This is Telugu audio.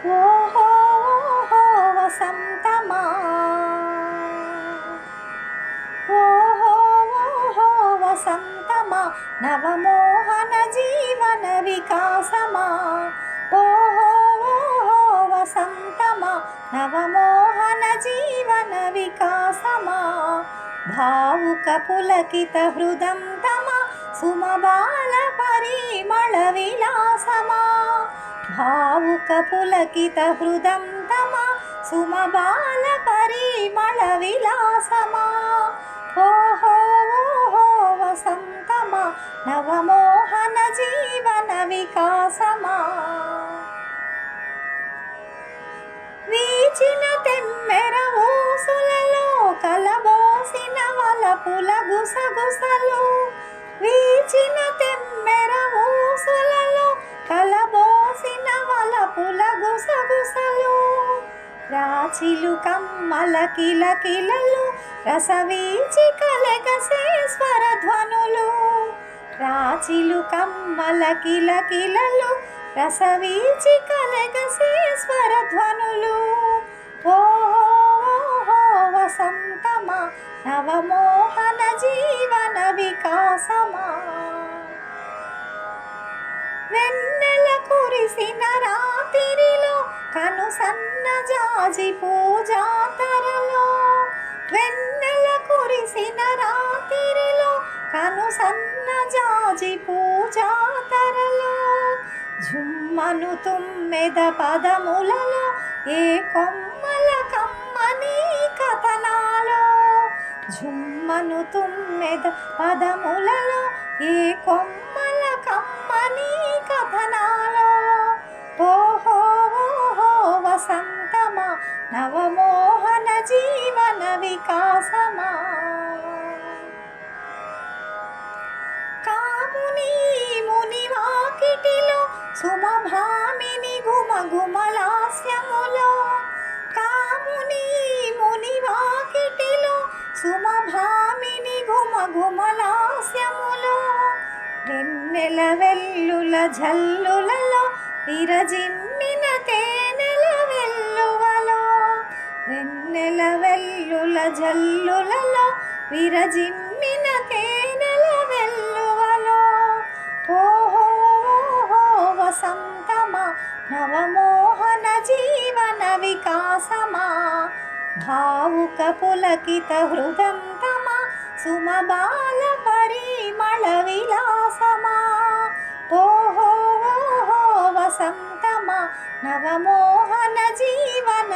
ओहो वसन्तमा ओहो वसन्तमा नव मोहन जीवन विकासमा ओहो वसन्तमा नव मोहन जीवन विकासमा भाक पुलकित हृदं तमा సుమబాల పరిమళ విలాసమా భావుక పులకిత హృదంతమా సుమబాల పరిమళ విలాసమా ఓహో ఓహో వసంతమా నవమోహన జీవన వికాసమా వీచిన తెమ్మెర ఊసులలో కలబోసిన వలపుల గుసగుసలు గుసగుసలు రాచిలు కమ్మల కిలకిలలు రసవీచి కలగసే స్వరధ్వనులు. రాచిలు కమ్మల కిలకిలలు రసవీచి కలగసే స్వరధ్వనులు. ఓహో వసంతమా నవమోహన జీవన వికాసమా. వెన్నెల కురిసిన రాతి సన్న జాజి పూజాతరలో వెన్నెల కురిసిన రాత్రిలో కను సన్న జాజి పూజాతరలో జుమ్మను తుమ్మెద పదములలో ఏ కొమ్మల కమ్మని కథనాలో? జుమ్మను తుమ్మెద పదములలో ఏ కొమ్మ వసంతమా నవమోహన జీవన వికాసమా. కాముని ముని వాకిటిలో సుమభామిని గుమ గుమలాస్యములో కాముని ముని వాకిటిలో సుమభామిని గుమ గుమలాస్యములో వెన్నెల వెల్లుల జల్లులలో విరజిం జల్లులలో విరజిమ్మిన తేనెల వెల్లువలో. ఓహో ఓహో వసంతమా నవమోహన జీవన వికాసమా. భావుక పులకిత హృదంతమా సుమబాల పరిమళ విలాసమా. ఓహో ఓహో వసంతమా నవమోహన జీవన